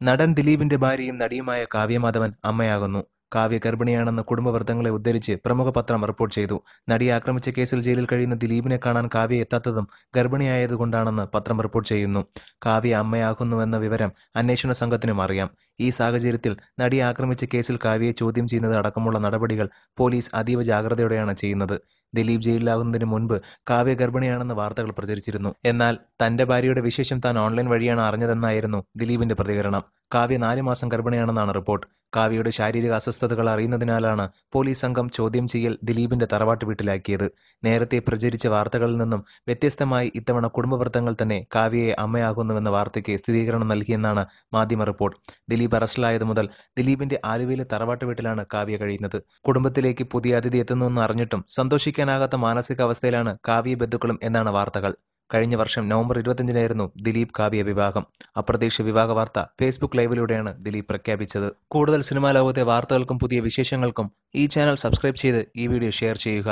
നടൻ ദിലീപിന്റെ ഭാര്യയും നടിയുമായ കാവ്യമാധവൻ അമ്മയാകുന്നു കാവ്യ ഗർഭിണിയാണെന്ന് കുടുംബവൃത്തങ്ങളെ ഉദ്ധരിച്ച് പ്രമുഖ പത്രം റിപ്പോർട്ട് ചെയ്തു. നടിയെ ആക്രമിച്ച കേസിൽ ജയിലിൽ കഴിയുന്ന ദിലീപിനെ കാണാൻ കാവ്യ എത്താത്തതും ഗർഭിണിയായതുകൊണ്ടാണെന്ന് പത്രം റിപ്പോർട്ട് ചെയ്യുന്നു. കാവ്യ അമ്മയാകുന്നുവെന്ന വിവരം അന്വേഷണ സംഘത്തിനും അറിയാം. ഈ സാഹചര്യത്തിൽ നടിയെ ആക്രമിച്ച കേസിൽ കാവ്യയെ ചോദ്യം ചെയ്യുന്നത് അടക്കമുള്ള നടപടികൾ പോലീസ് അതീവ ജാഗ്രതയോടെയാണ് ചെയ്യുന്നത്. ദിലീപ് ജയിലിലാകുന്നതിന് മുൻപ് കാവ്യ ഗർഭിണിയാണെന്ന് വാർത്തകൾ പ്രചരിച്ചിരുന്നു. എന്നാൽ തന്റെ ഭാര്യയുടെ വിശേഷം താൻ ഓൺലൈൻ വഴിയാണ് അറിഞ്ഞതെന്നായിരുന്നു ദിലീപിന്റെ പ്രതികരണം. കാവ്യ നാലു മാസം ഗർഭിണിയാണെന്നാണ് റിപ്പോർട്ട്. കാവ്യയുടെ ശാരീരിക അസ്വസ്ഥതകൾ അറിയുന്നതിനാലാണ് പോലീസ് സംഘം ചോദ്യം ചെയ്യൽ ദിലീപിന്റെ തറവാട്ട് വീട്ടിലാക്കിയത്. നേരത്തെ പ്രചരിച്ച വാർത്തകളിൽ നിന്നും വ്യത്യസ്തമായി ഇത്തവണ കുടുംബവൃത്തങ്ങൾ തന്നെ കാവ്യയെ അമ്മയാകുന്നുവെന്ന വാർത്തയ്ക്ക് സ്ഥിരീകരണം നൽകിയെന്നാണ് മാധ്യമ റിപ്പോർട്ട്. ദിലീപ് അറസ്റ്റിലായത് മുതൽ ദിലീപിന്റെ ആലുവയിലെ തറവാട്ട് വീട്ടിലാണ് കാവ്യ കഴിയുന്നത്. കുടുംബത്തിലേക്ക് പുതിയ അതിഥി എത്തുന്നുവെന്ന് അറിഞ്ഞിട്ടും സന്തോഷിക്കാനാകാത്ത മാനസികാവസ്ഥയിലാണ് കാവ്യ ബന്ധുക്കളും എന്നാണ് വാർത്തകൾ. കഴിഞ്ഞ വർഷം നവംബർ ഇരുപത്തിയഞ്ചിനായിരുന്നു ദിലീപ് കാവ്യ വിവാഹം. അപ്രതീക്ഷ വിവാഹ വാർത്ത ഫേസ്ബുക്ക് ലൈവിലൂടെയാണ് ദിലീപ് പ്രഖ്യാപിച്ചത്. കൂടുതൽ സിനിമാ ലോകത്തെ വാർത്തകൾക്കും പുതിയ വിശേഷങ്ങൾക്കും ഈ ചാനൽ സബ്സ്ക്രൈബ് ചെയ്ത് ഈ വീഡിയോ ഷെയർ ചെയ്യുക.